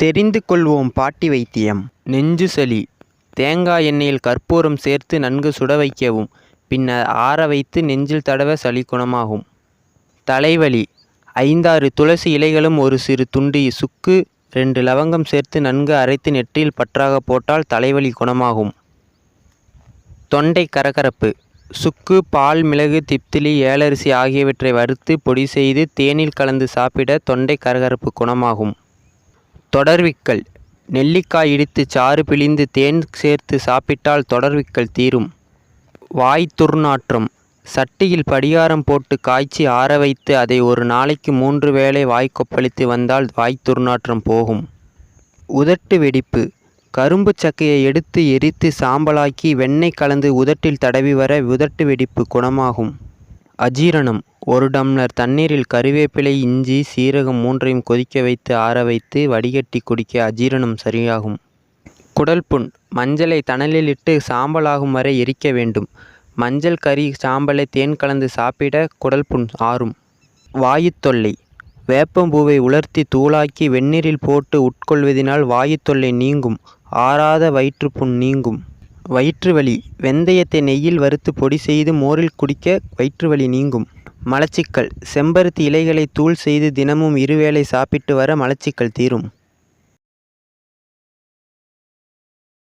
தெரிந்து கொள்வோம் பாட்டி வைத்தியம். நெஞ்சு சளி. தேங்காய் எண்ணெயில் கற்பூரம் சேர்த்து நன்கு சுட வைக்கவும். பின்னர் ஆற வைத்து நெஞ்சில் தடவ சளி குணமாகும். தலைவலி. ஐந்தாறு துளசி இலைகளும் ஒரு சிறு துண்டு சுக்கு ரெண்டு லவங்கம் சேர்த்து நன்கு அரைத்து நெற்றியில் பற்றாக போட்டால் தலைவலி குணமாகும். தொண்டை கரகரப்பு. சுக்கு பால் மிளகு திப்திலி ஏலரிசி ஆகியவற்றை வறுத்து பொடி செய்து தேனில் கலந்து சாப்பிட தொண்டை கரகரப்பு குணமாகும். தொடர்விக்கல். நெல்லிக்காய் இடித்து சாறு பிழிந்து தேன் சேர்த்து சாப்பிட்டால் தொடர்விக்கல் தீரும். வாய் துர்நாற்றம். சட்டியில் படிகாரம் போட்டு காய்ச்சி ஆற வைத்து அதை ஒரு நாளைக்கு மூன்று வேளை வாய் கொப்பளித்து வந்தால் வாய் துர்நாற்றம் போகும். உதட்டு வெடிப்பு. கரும்பு சக்கையை எடுத்து எரித்து சாம்பலாக்கி வெண்ணெய் கலந்து உதட்டில் தடவி வர உதட்டு வெடிப்பு குணமாகும். அஜீரணம். ஒரு டம்ளர் தண்ணீரில் கறிவேப்பிலை இஞ்சி சீரகம் மூன்றையும் கொதிக்க வைத்து ஆற வைத்து வடிகட்டி குடிக்க அஜீரணம் சரியாகும். குடல் புண். மஞ்சளை தணலிலிட்டு சாம்பலாகும் வரை எரிக்க வேண்டும். மஞ்சள் கறி சாம்பலை தேன் கலந்து சாப்பிட குடல் புண் ஆறும். வாயுத்தொல்லை வேப்பம்பூவை உலர்த்தி தூளாக்கி வெந்நீரில் போட்டு உட்கொள்வதினால் வாயுத்தொல்லை நீங்கும். ஆறாத வயிற்றுப்புண் நீங்கும். வயிற்று வலி வெந்தயத்தை நெய்யில் வறுத்து பொடி செய்து மோரில் குடிக்க வயிற்று வலி நீங்கும். மலச்சிக்கல். செம்பருத்தி இலைகளை தூள் செய்து தினமும் இருவேளை சாப்பிட்டு வர மலச்சிக்கல் தீரும்.